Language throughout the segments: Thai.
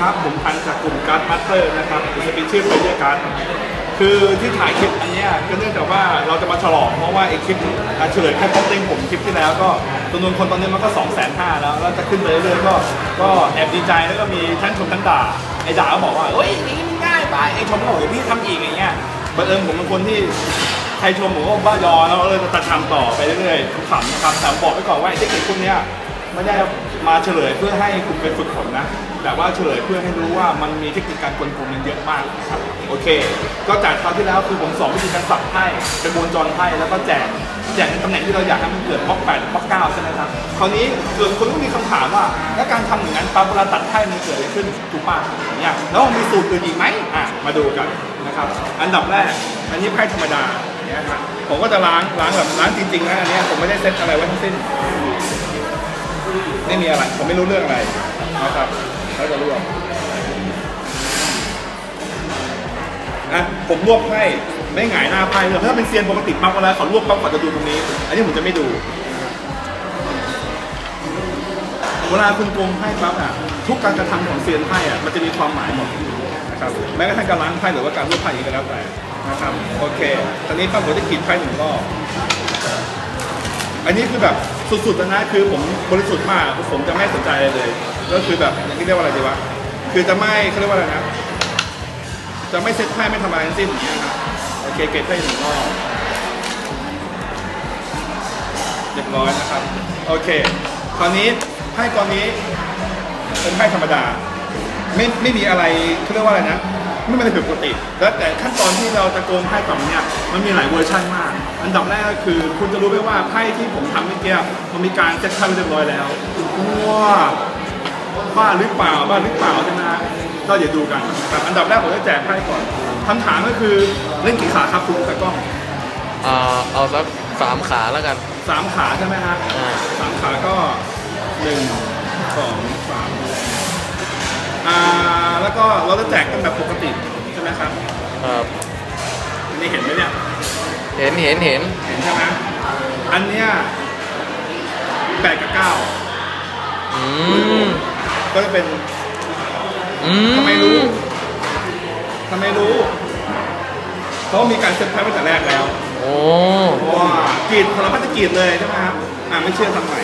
ครับผมพันจากกลุ่มการ์ดมาสเตอร์นะครับสปีชื่อเพลเยอร์การ์ดคือที่ถ่ายคลิปอันเนี้ยก็เนื่องจากว่าเราจะมาฉลองเพราะว่าไอคลิปเฉลยแค่ป๊อปเต็งผมคลิปที่แล้วก็จำนวนคนตอนนี้มันก็2 5 0 0 0แล้วแล้วจะขึ้นไปเรื่อยๆก็ก็แอบดีใจแล้วก็มีท่านชมท่านด่าไอ้ด่าก็บอกว่าเฮ้ยนี่มันง่ายไปไอ้ชมก็บอกเดี๋ยวพี่ทำอีกอย่างเงี้ยบังเอิญผมเป็นคนที่ใครชมผมก็บ้ายอแล้วก็เลยจะทำต่อไปเรื่อยๆขำๆนะครับแต่บอกไว้ก่อนว่าไอ้เทคนิคพวกเนี้ย ไม่ได้มาเฉลยเพื่อให้คุณไปฝึกฝนนะ แต่ว่าเฉลยเพื่อให้รู้ว่ามันมีเทคนิคการกลโกงมันเยอะมากครับ โอเค ก็จากคราวที่แล้วคือผมสอนวิธีการสับไพ่กระบวนจรไพ่แล้วก็แจกแจกในตำแหน่งที่เราอยากให้มันเกิดบล็อกแปดบล็อกเก้าใช่ไหมครับ คราวนี้เกิดคนก็มีคำถามว่า แล้วการทำอย่างนั้นปั๊บเวลาตัดไพ่มันเกิดอะไรขึ้นถูกป่ะอย่าเนี่ยแล้วมันมีสูตรอื่นอีกไหมอะมาดูกันนะครับ อันดับแรก อันนี้ไพ่ธรรมดาเนี่ยครับผมก็จะล้างล้างแบบล้างจริงๆนะอันนี้ผมไม่ได้เซ็ตอะไรไว้ทั้งสิ้น ไม่มีอะไรผมไม่รู้เรื่องอะไรนะครับแล้วจะรวบอะผมรวบไพ่ไม่หงายหน้าไพ่เลยถ้าเป็นเซียนปกติปั๊บเวลาเขารวบปั๊บเขาจะดูตรงนี้ อันนี้ผมจะไม่ดูเวลาคุณโกงไพ่ปั๊บอะทุกการกระทำของเซียนไพ่อะมันจะมีความหมายหมดนะครับแม้กระทั่งการล้างไพ่หรือว่าการรวบไพ่อีกก็แล้วแต่นะครับโอเค ตอนนี้ปั๊บผมจะขีดไพ่หนึ่งรอบ อันนี้คือแบบสุดๆแล้วนะคือผมบริสุทธิ์มากผมจะไม่สนใจอะไรเลย ก็คือแบบอย่างที่เรียกว่าอะไรดีวะคือจะไม่เขาเรียกว่าอะไรนะ จะไม่เซ็ตไพ่ไม่ทำอะไรทั้งสิ้นอย่างเงี้ยครับโอเคเก็บไพ่หนึ่งรอบเรียบร้อยนะครับโอเค คราวนี้ไพ่กองนี้เป็นไพ่ธรรมดา ไม่ไม่มีอะไรเขาเรียกว่าอะไรนะ ไม่มีอะไรผิดปกติ แล้วแต่ขั้นตอนที่เราจะโกงไพ่กล่องเนี่ยมันมีหลายเวอร์ชันมาก อันดับแรกก็คือ คุณจะรู้ไหมว่าไพ่ที่ผมทำเมื่อกี้มันมีการเซ็ตไพ่ไว้เรียบร้อยแล้วว้าบ้าหรือเปล่าบ้าหรือเปล่าใช่ไหมฮะก็เดี๋ยวดูกันนะครับอันดับแรกผมจะแจกไพ่ก่อนคำถามก็คือเล่นกี่ขาครับคุณตะกล้องอ่าเอาสักสามขาแล้วกันสามขาใช่ไหมฮะอ่าสามขาก็หนึ่งสองสามอ่าแล้วก็เราจะแจกกันแบบปกติใช่ไหม ครับครับอันนี้เห็นไหมเนี่ย เห็นเห็นเห็นเห็นใช่ไหมอันเนี้ยแปดกับเก้าอืมก็จะเป็นอืมทำไมรู้ทำไมรู้ เพราะมีการเซ็ตไพ่ไว้แต่แรกแล้ว โอ้ว้ากรีดพลพัฒจะกรีดเลยใช่ไหมครับ อ่าไม่เชื่อทำใหม่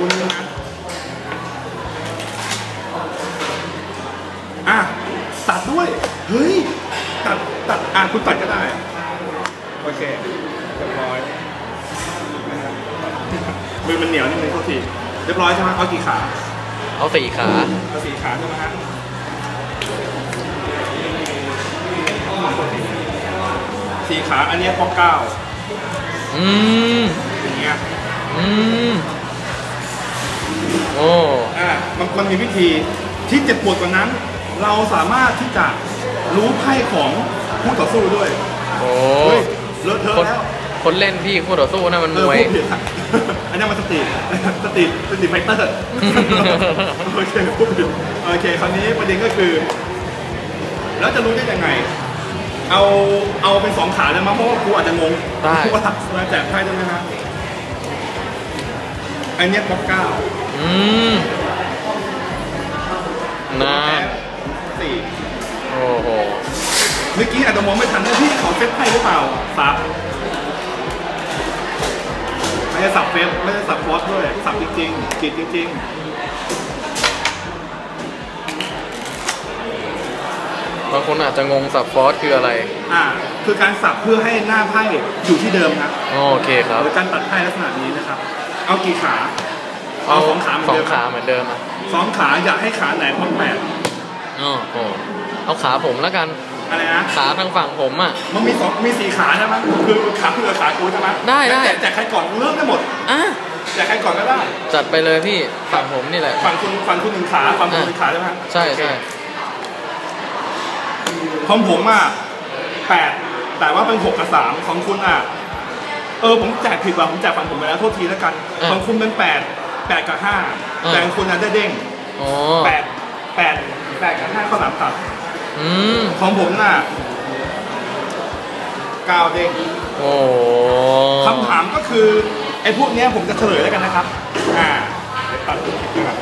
นะครับคุณนะอะตัดด้วย เฮ้ย ตัด ตัด อะคุณตัดก็ได้ โอเคเรียบร้อยมือมันเหนียวนิดนึงโทษทีเรียบร้อยใช่ไหมเอากี่ขาเอาสี่ขาเอาสี่ขาใช่ไหมฮะสี่ขาอันเนี้ยปอกเก้าอืมอย่างเงี้ยอืมโอ้อ่า มันมันมีวิธีที่เจ็บปวดกว่านั้น เราสามารถที่จะรู้ไพ่ของผู้ต่อสู้ด้วยโอ้เฮ้ยเลอะเทอะคนแล้วคนเล่นพี่คู่ต่อสู้นะมันเอมอวยพูดผิดอะอันนี้มันสตรีทสตรีทสตรีทไฟเตอร์โอเคพูดผิดโอเคคราวนี้ประเด็นก็คือ แล้วจะรู้ได้ยังไง เอาเอาเป็นสองขาเลยมั้งเพราะว่ากูอาจจะงงได้ว่ามาแจกไพ่ใช่ไหมฮะอันเนี้ยบล็อกเก้าอืม นานสี่โอ้โหเมื่อกี้อาจจะมองไม่ทันนะพี่ขอเซตไพ่หรือเปล่าสับไม่ใช่สับเฟสไม่ใช่สับฟอสด้วย สับจริงๆกรีดจริงบางคนอาจจะงงสับฟอสคืออะไรๆอ่า คือการสับเพื่อให้หน้าไพ่อยู่ที่เดิมครับโอเคครับหรือการตัดไพ่ลักษณะนี้นะครับ เอากี่ขา เอาสองขาเหมือนสอเดิงมขาเหมือนเดิมอะ สองขาอยากให้ขาไหนพ้องแปดอ๋อโอ้เอาขาผมแล้วกันอะไรนะขาทางฝั่งผมอะมันมีสองมีสี่ขาใช่ไหมคือขาเพื่อขากูใช่ไหมได้ได้แต่แต่ใครก่อนเริ่มได้หมดอะแต่ใครก่อนก็ได้ จัดไปเลยพี่ฝั่งผมนี่แหละฝั่งคุณฝั่งคุณหนึ่งขาฝั่งคุณหนึ่งขาใช่ไหมใช่ใช่ของผมอะแปดแต่ว่าเป็นหกกับสามของคุณอะเออผมแจกผิดว่ะผมแจกฝั่งผมไปแล้วโทษทีแล้วกันของคุณเป็นแปด แปดกับห้าแต่คนนั้นได้เด้งแปดแปดแปดกับห้าข้าวหลามตัดของผมน่ะเก้าเด้งคำถามก็คือไอ้พวกนี้ผมจะเฉลยแล้วกันนะครับ อ่าเดี๋ยตัดคลิปกัน